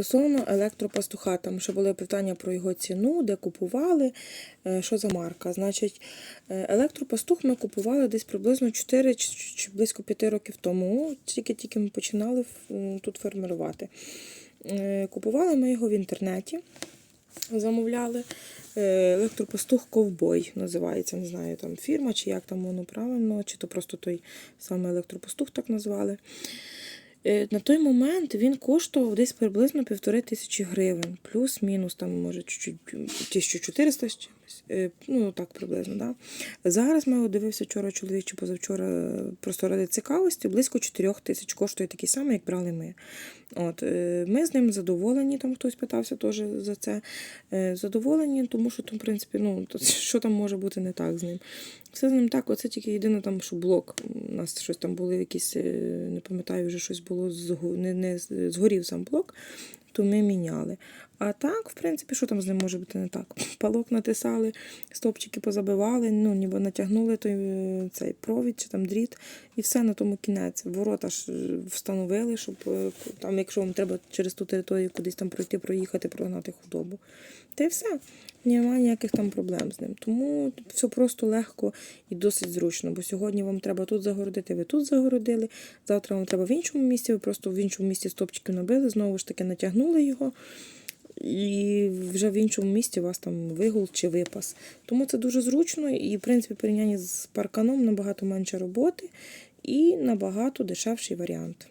Стосовно електропастуха, там ще були питання про його ціну, де купували, е, що за марка. Значить, е, електропастух ми купували десь приблизно 4 чи близько 5 років тому, тільки-тільки ми починали тут фермерувати. Е, Купували ми його в інтернеті, замовляли. Електропастух Ковбой називається, не знаю, там фірма, чи як там воно правильно, чи то просто той самий електропастух так назвали. Е, На той момент він коштував десь приблизно півтори тисячі гривень, плюс-мінус, там, може, чуть-чуть 1400 з чимось. Е, Ну, так приблизно, да. Зараз ми дивився вчора чоловік чи позавчора е, просто ради цікавості, близько 4 тисяч коштує такий самий, як брали ми. От, е, ми з ним задоволені, там хтось питався теж за це. Е, Задоволені, тому що там, в принципі, ну, що там може бути не так з ним. Все з ним так, оце тільки єдине там, що блок. У нас щось там були якісь, е, не пам'ятаю, вже щось було не, не згорів сам блок, то ми міняли. А так, в принципі, що там з ним може бути не так? Палок натисали, стопчики позабивали, ну, ніби натягнули той е, цей провід чи там дріт, і все на тому кінець. Ворота ж е, встановили, щоб е, там, якщо вам треба через ту територію кудись там пройти, проїхати, прогнати худобу. Та й все. Немає ніяких там проблем з ним. Тому все просто легко і досить зручно. Бо сьогодні вам треба тут загородити, ви тут загородили. Завтра вам треба в іншому місці, ви просто в іншому місці стопчики набили, знову ж таки натягнули його. І вже в іншому місці у вас там вигул чи випас. Тому це дуже зручно і, в принципі, в порівнянні з парканом набагато менше роботи і набагато дешевший варіант.